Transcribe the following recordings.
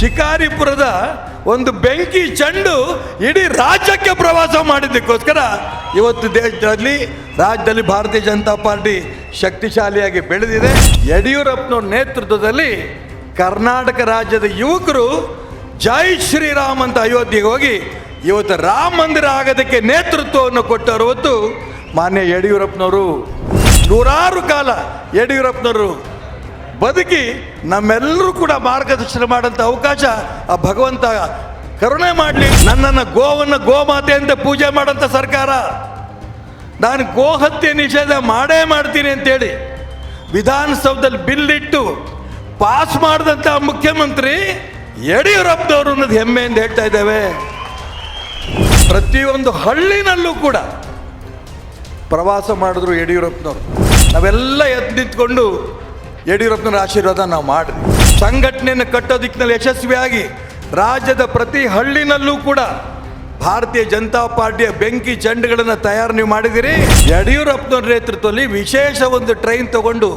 ಶಿಕಾರಿಪುರದ ಒಂದು ಬೆಂಕಿ ಚೆಂಡು ಇಡೀ ರಾಜ್ಯಕ್ಕೆ ಪ್ರವಾಸ ಮಾಡಿದ್ದಕ್ಕೋಸ್ಕರ ಇವತ್ತು ದೇಶದಲ್ಲಿ, ರಾಜ್ಯದಲ್ಲಿ ಭಾರತೀಯ ಜನತಾ ಪಾರ್ಟಿ ಶಕ್ತಿಶಾಲಿಯಾಗಿ ಬೆಳೆದಿದೆ. ಯಡಿಯೂರಪ್ಪನವ್ರ ನೇತೃತ್ವದಲ್ಲಿ ಕರ್ನಾಟಕ ರಾಜ್ಯದ ಯುವಕರು ಜೈ ಶ್ರೀರಾಮ್ ಅಂತ ಅಯೋಧ್ಯೆಗೆ ಹೋಗಿ ಇವತ್ತು ರಾಮ ಮಂದಿರ ಆಗೋದಕ್ಕೆ ನೇತೃತ್ವವನ್ನು ಕೊಟ್ಟವರು ಹೊತ್ತು ಮಾನ್ಯ ಯಡಿಯೂರಪ್ಪನವರು ನೂರಾರು ಕಾಲ ಯಡಿಯೂರಪ್ಪನವರು ಬದುಕಿ ನಮ್ಮೆಲ್ಲರೂ ಕೂಡ ಮಾರ್ಗದರ್ಶನ ಮಾಡೋಂಥ ಅವಕಾಶ ಆ ಭಗವಂತ ಕರುಣೆ ಮಾಡಲಿ. ನನ್ನನ್ನು ಗೋವನ್ನು ಗೋಮಾತೆ ಅಂತ ಪೂಜೆ ಮಾಡೋಂಥ ಸರ್ಕಾರ. ನಾನು ಗೋಹತ್ಯೆ ನಿಷೇಧ ಮಾಡೇ ಮಾಡ್ತೀನಿ ಅಂತೇಳಿ ವಿಧಾನಸೌಧದಲ್ಲಿ ಬಿಲ್ ಇಟ್ಟು ಪಾಸ್ ಮಾಡಿದಂಥ ಮುಖ್ಯಮಂತ್ರಿ ಯಡಿಯೂರಪ್ಪನವರು ಅನ್ನೋದು ಹೆಮ್ಮೆಯಿಂದ ಹೇಳ್ತಾ ಇದ್ದೇವೆ. ಪ್ರತಿಯೊಂದು ಹಳ್ಳಿನಲ್ಲೂ ಕೂಡ ಪ್ರವಾಸ ಮಾಡಿದ್ರು ಯಡಿಯೂರಪ್ಪನವರು. ನಾವೆಲ್ಲ ಎದ್ದು ನಿಂತ್ಕೊಂಡು ಯಡಿಯೂರಪ್ಪನವರ ಆಶೀರ್ವಾದ ನಾವು ಮಾಡ್ರಿ. ಸಂಘಟನೆಯನ್ನು ಕಟ್ಟೋ ದಿಕ್ಕಿನಲ್ಲಿ ಯಶಸ್ವಿಯಾಗಿ ರಾಜ್ಯದ ಪ್ರತಿ ಹಳ್ಳಿನಲ್ಲೂ ಕೂಡ ಭಾರತೀಯ ಜನತಾ ಪಾರ್ಟಿಯ ಬೆಂಕಿ ಚೆಂಡುಗಳನ್ನು ತಯಾರು ನೀವು ಮಾಡಿದಿರಿ. ಯಡಿಯೂರಪ್ಪನವ್ರ ನೇತೃತ್ವದಲ್ಲಿ ವಿಶೇಷ ಒಂದು ಟ್ರೈನ್ ತಗೊಂಡು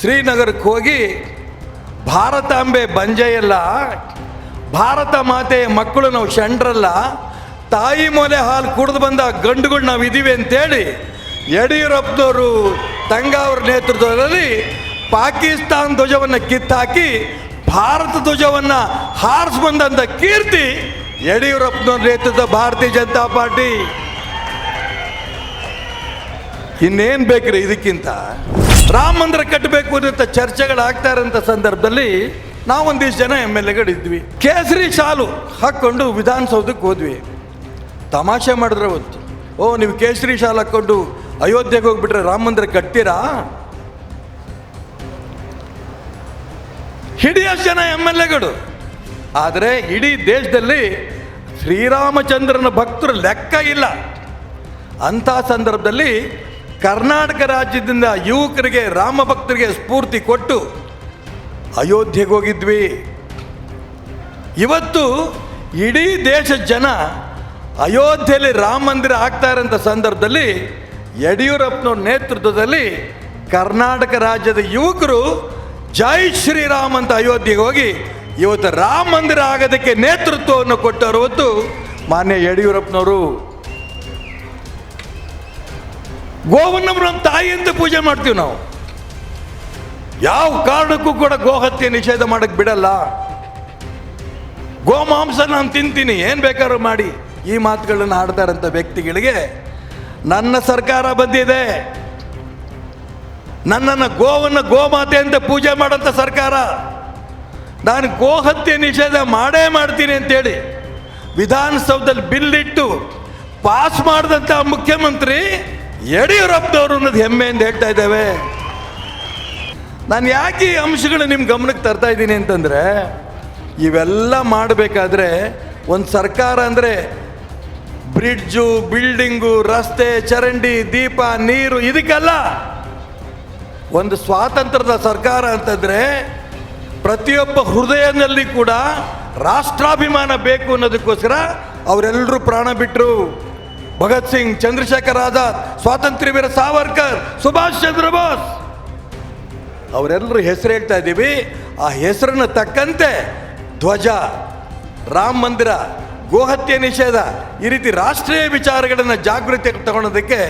ಶ್ರೀನಗರಕ್ಕೆ ಹೋಗಿ ಭಾರತಾಂಬೆ ಬಂಜೆಯಲ್ಲ, ಭಾರತ ಮಾತೆಯ ಮಕ್ಕಳು ನಾವು ಷಂಡ್ರಲ್ಲ ತಾಯಿ ಮೊಲೆ ಹಾಲು ಕುಡಿದು ಬಂದ ಗಂಡುಗಳು ನಾವು ಇದ್ದೀವಿ ಅಂತೇಳಿ ಯಡಿಯೂರಪ್ಪನವರು ತಂಗಾವ್ರ ನೇತೃತ್ವದಲ್ಲಿ ಪಾಕಿಸ್ತಾನ ಧ್ವಜವನ್ನು ಕಿತ್ತಾಕಿ ಭಾರತ ಧ್ವಜವನ್ನು ಹಾರಿಸ್ ಬಂದಂಥ ಕೀರ್ತಿ ಯಡಿಯೂರಪ್ಪನವ್ರ ನೇತೃತ್ವ ಭಾರತೀಯ ಜನತಾ ಪಾರ್ಟಿ. ಇನ್ನೇನು ಬೇಕ್ರಿ ಇದಕ್ಕಿಂತ? ರಾಮ ಮಂದಿರ ಕಟ್ಟಬೇಕು ಅನ್ನೋ ಚರ್ಚೆಗಳಾಗ್ತಾ ಇರೋಂಥ ಸಂದರ್ಭದಲ್ಲಿ ನಾವೊಂದಿಷ್ಟು ಜನ ಎಂ ಎಲ್ ಎಗಳಿದ್ವಿ ಕೇಸರಿ ಶಾಲು ಹಾಕ್ಕೊಂಡು ವಿಧಾನಸೌಧಕ್ಕೆ ಹೋದ್ವಿ. ತಮಾಷೆ ಮಾಡಿದ್ರೆ ಅವತ್ತು ಓ, ನೀವು ಕೇಸರಿ ಶಾಲು ಹಾಕ್ಕೊಂಡು ಅಯೋಧ್ಯೆಗೆ ಹೋಗ್ಬಿಟ್ರೆ ರಾಮ ಮಂದಿರ ಕಟ್ತೀರಾ? ಹಿಡಿಯಷ್ಟು ಜನ ಎಂ ಎಲ್ ಎಗಳು. ಆದರೆ ಇಡೀ ದೇಶದಲ್ಲಿ ಶ್ರೀರಾಮಚಂದ್ರನ ಭಕ್ತರು ಲೆಕ್ಕ ಇಲ್ಲ. ಅಂಥ ಸಂದರ್ಭದಲ್ಲಿ ಕರ್ನಾಟಕ ರಾಜ್ಯದಿಂದ ಯುವಕರಿಗೆ, ರಾಮ ಭಕ್ತರಿಗೆ ಸ್ಫೂರ್ತಿ ಕೊಟ್ಟು ಅಯೋಧ್ಯೆಗೆ ಹೋಗಿದ್ವಿ. ಇವತ್ತು ಇಡೀ ದೇಶದ ಜನ ಅಯೋಧ್ಯೆಯಲ್ಲಿ ರಾಮ ಮಂದಿರ ಆಗ್ತಾ ಇರೋಂಥ ಸಂದರ್ಭದಲ್ಲಿ ಯಡಿಯೂರಪ್ಪನವ್ರ ನೇತೃತ್ವದಲ್ಲಿ ಕರ್ನಾಟಕ ರಾಜ್ಯದ ಯುವಕರು ಜೈ ಶ್ರೀರಾಮ್ ಅಂತ ಅಯೋಧ್ಯೆಗೆ ಹೋಗಿ ಇವತ್ತು ರಾಮ ಮಂದಿರ ಆಗೋದಕ್ಕೆ ನೇತೃತ್ವವನ್ನು ಕೊಟ್ಟರು ಹೊತ್ತು ಮಾನ್ಯ ಯಡಿಯೂರಪ್ಪನವರು ಗೋವನ್ನು ನಮ್ಮ ತಾಯಿ ಅಂತ ಪೂಜೆ ಮಾಡ್ತೀವಿ ನಾವು. ಯಾವ ಕಾರಣಕ್ಕೂ ಕೂಡ ಗೋಹತ್ಯೆ ನಿಷೇಧ ಮಾಡಕ್ ಬಿಡಲ್ಲ. ಗೋಮಾಂಸ ನಾನು ತಿಂತೀನಿ, ಏನು ಬೇಕಾದ್ರೂ ಮಾಡಿ. ಈ ಮಾತುಗಳನ್ನು ಆಡ್ತಾರಂತ ವ್ಯಕ್ತಿಗಳಿಗೆ ನನ್ನ ಸರ್ಕಾರ ಬಂದಿದೆ. ನನ್ನನ್ನು ಗೋವನ್ನು ಗೋಮಾತೆ ಅಂತ ಪೂಜೆ ಮಾಡೋಂಥ ಸರ್ಕಾರ. ನಾನು ಗೋಹತ್ಯೆ ನಿಷೇಧ ಮಾಡೇ ಮಾಡ್ತೀನಿ ಅಂತೇಳಿ ವಿಧಾನಸೌಧದಲ್ಲಿ ಬಿಲ್ ಇಟ್ಟು ಪಾಸ್ ಮಾಡಿದಂಥ ಮುಖ್ಯಮಂತ್ರಿ ಯಡಿಯೂರಪ್ಪನವರು ಅನ್ನೋದು ಹೆಮ್ಮೆಯಿಂದ ಹೇಳ್ತಾ ಇದ್ದೇವೆ. ನಾನು ಯಾಕೆ ಈ ಅಂಶಗಳು ನಿಮ್ಮ ಗಮನಕ್ಕೆ ತರ್ತಾ ಇದ್ದೀನಿ ಅಂತಂದರೆ, ಇವೆಲ್ಲ ಮಾಡಬೇಕಾದ್ರೆ ಒಂದು ಸರ್ಕಾರ ಅಂದರೆ ಬ್ರಿಡ್ಜು, ಬಿಲ್ಡಿಂಗು, ರಸ್ತೆ, ಚರಂಡಿ, ದೀಪ, ನೀರು ಇದಕ್ಕೆಲ್ಲ ಒಂದು ಸ್ವಾತಂತ್ರ್ಯದ ಸರ್ಕಾರ ಅಂತಂದರೆ ಪ್ರತಿಯೊಬ್ಬ ಹೃದಯದಲ್ಲಿ ಕೂಡ ರಾಷ್ಟ್ರಾಭಿಮಾನ ಬೇಕು ಅನ್ನೋದಕ್ಕೋಸ್ಕರ ಅವರೆಲ್ಲರೂ ಪ್ರಾಣ ಬಿಟ್ಟರು ಭಗತ್ ಸಿಂಗ್, ಚಂದ್ರಶೇಖರ್ ಆಜಾದ್, ಸ್ವಾತಂತ್ರ್ಯ ವೀರ ಸಾವರ್ಕರ್, ಸುಭಾಷ್ ಚಂದ್ರ ಬೋಸ್. ಅವರೆಲ್ಲರೂ ಹೆಸರು ಹೇಳ್ತಾ ಇದ್ದೀವಿ. ಆ ಹೆಸರನ್ನು ತಕ್ಕಂತೆ ಧ್ವಜ, ರಾಮ ಮಂದಿರ, ಗೋಹತ್ಯೆ ನಿಷೇಧ ಈ ರೀತಿ ರಾಷ್ಟ್ರೀಯ ವಿಚಾರಗಳನ್ನು ಜಾಗೃತಿ ತಗೊಳೋದಕ್ಕೆ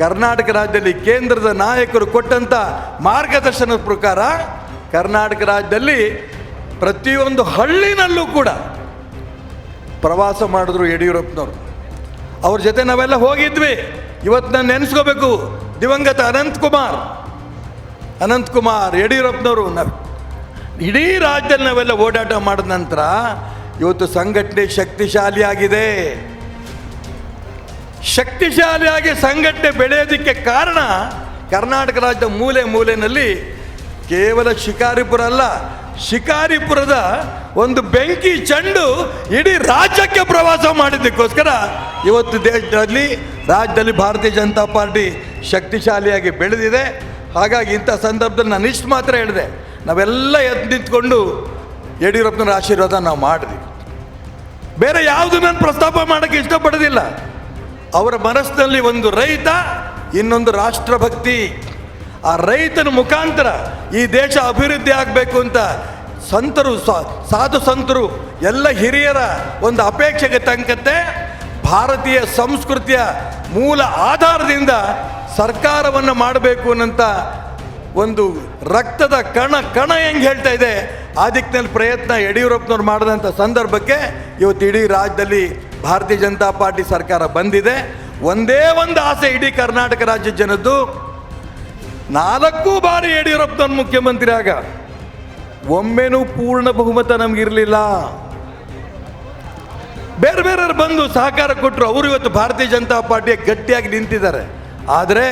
ಕರ್ನಾಟಕ ರಾಜ್ಯದಲ್ಲಿ ಕೇಂದ್ರದ ನಾಯಕರು ಕೊಟ್ಟಂಥ ಮಾರ್ಗದರ್ಶನದ ಪ್ರಕಾರ ಕರ್ನಾಟಕ ರಾಜ್ಯದಲ್ಲಿ ಪ್ರತಿಯೊಂದು ಹಳ್ಳಿನಲ್ಲೂ ಕೂಡ ಪ್ರವಾಸ ಮಾಡಿದ್ರು ಯಡಿಯೂರಪ್ಪನವರು. ಅವ್ರ ಜೊತೆ ನಾವೆಲ್ಲ ಹೋಗಿದ್ವಿ. ಇವತ್ತು ನಾನು ನೆನೆಸ್ಕೋಬೇಕು, ದಿವಂಗತ ಅನಂತಕುಮಾರ್ ಅನಂತಕುಮಾರ್ ಯಡಿಯೂರಪ್ಪನವರು ನಾವು ಇಡೀ ರಾಜ್ಯದಲ್ಲಿ ನಾವೆಲ್ಲ ಓಡಾಟ ಮಾಡಿದ ನಂತರ ಇವತ್ತು ಸಂಘಟನೆ ಶಕ್ತಿಶಾಲಿಯಾಗಿದೆ. ಶಕ್ತಿಶಾಲಿಯಾಗಿ ಸಂಘಟನೆ ಬೆಳೆಯೋದಕ್ಕೆ ಕಾರಣ ಕರ್ನಾಟಕ ರಾಜ್ಯದ ಮೂಲೆ ಮೂಲೆಯಲ್ಲಿ ಕೇವಲ ಶಿಕಾರಿಪುರ ಅಲ್ಲ, ಶಿಕಾರಿಪುರದ ಒಂದು ಬೆಂಕಿ ಚೆಂಡು ಇಡೀ ರಾಜ್ಯಕ್ಕೆ ಪ್ರವಾಸ ಮಾಡಿದ್ದಕ್ಕೋಸ್ಕರ ಇವತ್ತು ದೇಶದಲ್ಲಿ, ರಾಜ್ಯದಲ್ಲಿ ಭಾರತೀಯ ಜನತಾ ಪಾರ್ಟಿ ಶಕ್ತಿಶಾಲಿಯಾಗಿ ಬೆಳೆದಿದೆ. ಹಾಗಾಗಿ ಇಂಥ ಸಂದರ್ಭದಲ್ಲಿ ನಾನು ಇಷ್ಟು ಮಾತ್ರ ಹೇಳಿದೆ. ನಾವೆಲ್ಲ ಎದ್ದು ನಿಂತ್ಕೊಂಡು ಯಡಿಯೂರಪ್ಪನ ಆಶೀರ್ವಾದ ನಾವು ಮಾಡಿದ್ವಿ. ಬೇರೆ ಯಾವುದು ನಾನು ಪ್ರಸ್ತಾಪ ಮಾಡೋಕ್ಕೆ ಇಷ್ಟಪಡೋದಿಲ್ಲ. ಅವರ ಮನಸ್ಸಿನಲ್ಲಿ ಒಂದು ರೈತ, ಇನ್ನೊಂದು ರಾಷ್ಟ್ರಭಕ್ತಿ. ಆ ರೈತನ ಮುಖಾಂತರ ಈ ದೇಶ ಅಭಿವೃದ್ಧಿ ಆಗಬೇಕು ಅಂತ ಸಂತರು ಸಾಧು ಸಂತರು, ಎಲ್ಲ ಹಿರಿಯರ ಒಂದು ಅಪೇಕ್ಷೆಗೆ ತಕ್ಕಂತೆ ಭಾರತೀಯ ಸಂಸ್ಕೃತಿಯ ಮೂಲ ಆಧಾರದಿಂದ ಸರ್ಕಾರವನ್ನು ಮಾಡಬೇಕು ಅನ್ನಂತ ಒಂದು ರಕ್ತದ ಕಣ ಕಣ ಹೆಂಗೆ ಹೇಳ್ತಾ ಇದೆ ಆ ದಿಕ್ಕಿನಲ್ಲಿ ಪ್ರಯತ್ನ ಯಡಿಯೂರಪ್ಪನವ್ರು ಮಾಡಿದಂಥ ಸಂದರ್ಭಕ್ಕೆ ಇವತ್ತು ಇಡೀ ರಾಜ್ಯದಲ್ಲಿ ಭಾರತೀಯ ಜನತಾ ಪಾರ್ಟಿ ಸರ್ಕಾರ ಬಂದಿದೆ. ಒಂದೇ ಒಂದು ಆಸೆ ಇಡೀ ಕರ್ನಾಟಕ ರಾಜ್ಯದ ಜನದ್ದು, ನಾಲ್ಕು ಬಾರಿ ಯಡಿಯೂರಪ್ಪನ ಮುಖ್ಯಮಂತ್ರಿ ಆಗ. ಒಮ್ಮೆನೂ ಪೂರ್ಣ ಬಹುಮತ ನಮಗಿರಲಿಲ್ಲ. ಬೇರೆ ಬೇರೆಯವ್ರು ಬಂದು ಸಹಕಾರ ಕೊಟ್ಟರು ಅವರು ಇವತ್ತು ಭಾರತೀಯ ಜನತಾ ಪಾರ್ಟಿಯ ಗಟ್ಟಿಯಾಗಿ ನಿಂತಿದ್ದಾರೆ. ಆದರೆ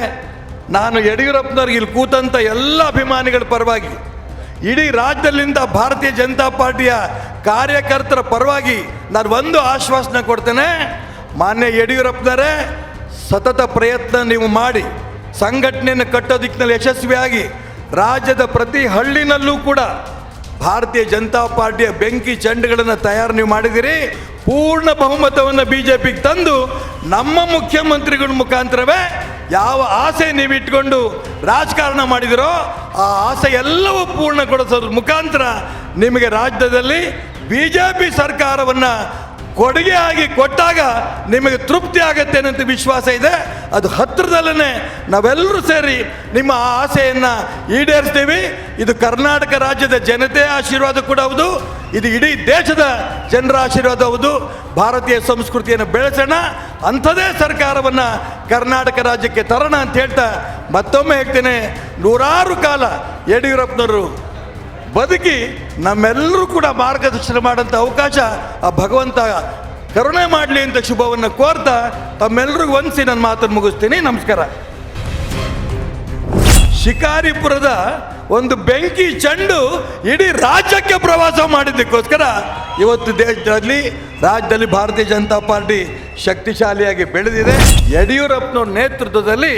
ನಾನು ಯಡಿಯೂರಪ್ಪನವ್ರಿಗೆ ಇಲ್ಲಿ ಕೂತಂಥ ಎಲ್ಲ ಅಭಿಮಾನಿಗಳ ಪರವಾಗಿ, ಇಡೀ ರಾಜ್ಯದಲ್ಲಿಂದ ಭಾರತೀಯ ಜನತಾ ಪಾರ್ಟಿಯ ಕಾರ್ಯಕರ್ತರ ಪರವಾಗಿ ನಾನು ಒಂದು ಆಶ್ವಾಸನೆ ಕೊಡ್ತೇನೆ. ಮಾನ್ಯ ಯಡಿಯೂರಪ್ಪನವರೇ ಸತತ ಪ್ರಯತ್ನ ನೀವು ಮಾಡಿ. ಸಂಘಟನೆಯನ್ನು ಕಟ್ಟೋ ದಿಕ್ಕಿನಲ್ಲಿ ಯಶಸ್ವಿಯಾಗಿ, ರಾಜ್ಯದ ಪ್ರತಿ ಹಳ್ಳಿನಲ್ಲೂ ಕೂಡ ಭಾರತೀಯ ಜನತಾ ಪಾರ್ಟಿಯ ಬೆಂಕಿ ಚೆಂಡುಗಳನ್ನು ತಯಾರು ನೀವು ಮಾಡಿದಿರಿ ಪೂರ್ಣ ಬಹುಮತವನ್ನು ಬಿ ಜೆ ಪಿಗೆ ತಂದು ನಮ್ಮ ಮುಖ್ಯಮಂತ್ರಿಗಳ ಮುಖಾಂತರವೇ ಯಾವ ಆಸೆ ನೀವು ಇಟ್ಕೊಂಡು ರಾಜಕಾರಣ ಮಾಡಿದಿರೋ, ಆ ಆಸೆ ಎಲ್ಲವೂ ಪೂರ್ಣಗೊಳಿಸೋದ್ರ ಮುಖಾಂತರ ನಿಮಗೆ ರಾಜ್ಯದಲ್ಲಿ ಬಿ ಜೆ ಪಿ ಸರ್ಕಾರವನ್ನು ಕೊಡುಗೆಯಾಗಿ ಕೊಟ್ಟಾಗ ನಿಮಗೆ ತೃಪ್ತಿ ಆಗತ್ತೆ ಅನ್ನೋ ವಿಶ್ವಾಸ ಇದೆ. ಅದು ಹತ್ತಿರದಲ್ಲೇ ನಾವೆಲ್ಲರೂ ಸೇರಿ ನಿಮ್ಮ ಆ ಆಸೆಯನ್ನು ಈಡೇರಿಸ್ತೀವಿ. ಇದು ಕರ್ನಾಟಕ ರಾಜ್ಯದ ಜನತೆಯ ಆಶೀರ್ವಾದ ಕೂಡ ಹೌದು. ಇದು ಇಡೀ ದೇಶದ ಜನರ ಆಶೀರ್ವಾದ ಹೌದು. ಭಾರತೀಯ ಸಂಸ್ಕೃತಿಯನ್ನು ಬೆಳೆಸೋಣ. ಅಂಥದೇ ಸರ್ಕಾರವನ್ನು ಕರ್ನಾಟಕ ರಾಜ್ಯಕ್ಕೆ ತರೋಣ ಅಂತ ಹೇಳ್ತಾ ಮತ್ತೊಮ್ಮೆ ಹೇಳ್ತೇನೆ. ನೂರಾರು ಕಾಲ ಯಡಿಯೂರಪ್ಪನವರು ಬದುಕಿ ನಮ್ಮೆಲ್ಲರೂ ಕೂಡ ಮಾರ್ಗದರ್ಶನ ಮಾಡೋಂಥ ಅವಕಾಶ ಆ ಭಗವಂತ ಕರುಣೆ ಮಾಡಲಿ ಅಂತ ಶುಭವನ್ನು ಕೋರ್ತಾ ತಮ್ಮೆಲ್ಲರಿಗೂ ವಂದಿಸಿ ನನ್ನ ಮಾತನ್ನು ಮುಗಿಸ್ತೀನಿ. ನಮಸ್ಕಾರ. ಶಿಕಾರಿಪುರದ ಒಂದು ಬೆಂಕಿ ಚೆಂಡು ಇಡೀ ರಾಜ್ಯಕ್ಕೆ ಪ್ರವಾಸ ಮಾಡಿದ್ದಕ್ಕೋಸ್ಕರ ಇವತ್ತು ದೇಶದಲ್ಲಿ, ರಾಜ್ಯದಲ್ಲಿ ಭಾರತೀಯ ಜನತಾ ಪಾರ್ಟಿ ಶಕ್ತಿಶಾಲಿಯಾಗಿ ಬೆಳೆದಿದೆ. ಯಡಿಯೂರಪ್ಪನವ್ರ ನೇತೃತ್ವದಲ್ಲಿ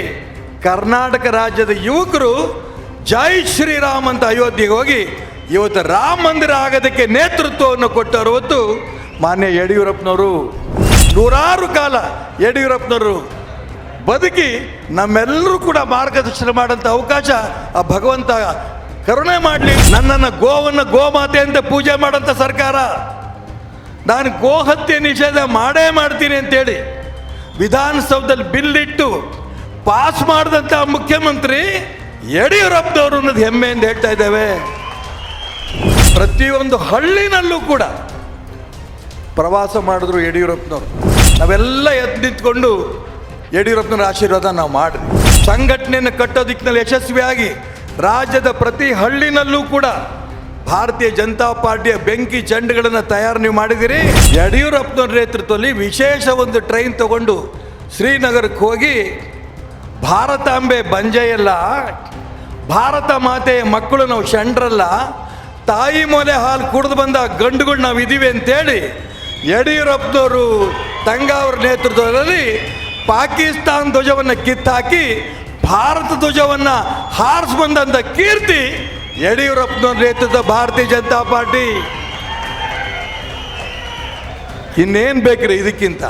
ಕರ್ನಾಟಕ ರಾಜ್ಯದ ಯುವಕರು ಜೈ ಶ್ರೀರಾಮ್ ಅಂತ ಅಯೋಧ್ಯೆಗೆ ಹೋಗಿ ಇವತ್ತು ರಾಮ ಮಂದಿರ ಆಗೋದಕ್ಕೆ ನೇತೃತ್ವವನ್ನು ಕೊಟ್ಟವರು ಹೊತ್ತು ಮಾನ್ಯ ಯಡಿಯೂರಪ್ಪನವರು ನೂರಾರು ಕಾಲ ಯಡಿಯೂರಪ್ಪನವರು ಬದುಕಿ ನಮ್ಮೆಲ್ಲರೂ ಕೂಡ ಮಾರ್ಗದರ್ಶನ ಮಾಡೋಂಥ ಅವಕಾಶ ಆ ಭಗವಂತ ಕರುಣೆ ಮಾಡಲಿ. ನನ್ನನ್ನು ಗೋವನ್ನು ಗೋಮಾತೆ ಅಂತ ಪೂಜೆ ಮಾಡೋಂಥ ಸರ್ಕಾರ. ನಾನು ಗೋಹತ್ಯೆ ನಿಷೇಧ ಮಾಡೇ ಮಾಡ್ತೀನಿ ಅಂತೇಳಿ ವಿಧಾನಸೌಧದಲ್ಲಿ ಬಿಲ್ ಇಟ್ಟು ಪಾಸ್ ಮಾಡಿದಂಥ ಮುಖ್ಯಮಂತ್ರಿ ಯಡಿಯೂರಪ್ಪನವರು ಅನ್ನೋದು ಹೆಮ್ಮೆಯಿಂದ ಹೇಳ್ತಾ ಇದ್ದೇವೆ. ಪ್ರತಿಯೊಂದು ಹಳ್ಳಿನಲ್ಲೂ ಕೂಡ ಪ್ರವಾಸ ಮಾಡಿದ್ರು ಯಡಿಯೂರಪ್ಪನವರು. ನಾವೆಲ್ಲ ಎದ್ದು ನಿಂತ್ಕೊಂಡು ಯಡಿಯೂರಪ್ಪನವರ ಆಶೀರ್ವಾದ ನಾವು ಮಾಡಿ ಸಂಘಟನೆಯನ್ನು ಕಟ್ಟೋ ದಿಕ್ಕಿನಲ್ಲಿ ಯಶಸ್ವಿಯಾಗಿ ರಾಜ್ಯದ ಪ್ರತಿ ಹಳ್ಳಿನಲ್ಲೂ ಕೂಡ ಭಾರತೀಯ ಜನತಾ ಪಾರ್ಟಿಯ ಬೆಂಕಿ ಚೆಂಡುಗಳನ್ನು ತಯಾರು ನೀವು ಮಾಡಿದಿರಿ. ಯಡಿಯೂರಪ್ಪನವ್ರ ನೇತೃತ್ವದಲ್ಲಿ ವಿಶೇಷ ಒಂದು ಟ್ರೈನ್ ತಗೊಂಡು ಶ್ರೀನಗರಕ್ಕೆ ಹೋಗಿ ಭಾರತಾಂಬೆ ಬಂಜೆಯಲ್ಲ, ಭಾರತ ಮಾತೆಯ ಮಕ್ಕಳು ನಾವು ಷಂಡ್ರಲ್ಲ, ತಾಯಿ ಮೊಲೆ ಹಾಲು ಕುಡಿದು ಬಂದ ಗಂಡುಗಳು ನಾವು ಇದೀವಿ ಅಂತೇಳಿ ಯಡಿಯೂರಪ್ಪನವರು ತಂಗಾವರ ನೇತೃತ್ವದಲ್ಲಿ ಪಾಕಿಸ್ತಾನ ಧ್ವಜವನ್ನು ಕಿತ್ತಾಕಿ ಭಾರತ ಧ್ವಜವನ್ನು ಹಾರಿಸ್ ಬಂದಂಥ ಕೀರ್ತಿ ಯಡಿಯೂರಪ್ಪನವ್ರ ನೇತೃತ್ವ ಭಾರತೀಯ ಜನತಾ ಪಾರ್ಟಿ. ಇನ್ನೇನು ಬೇಕ್ರಿ ಇದಕ್ಕಿಂತ?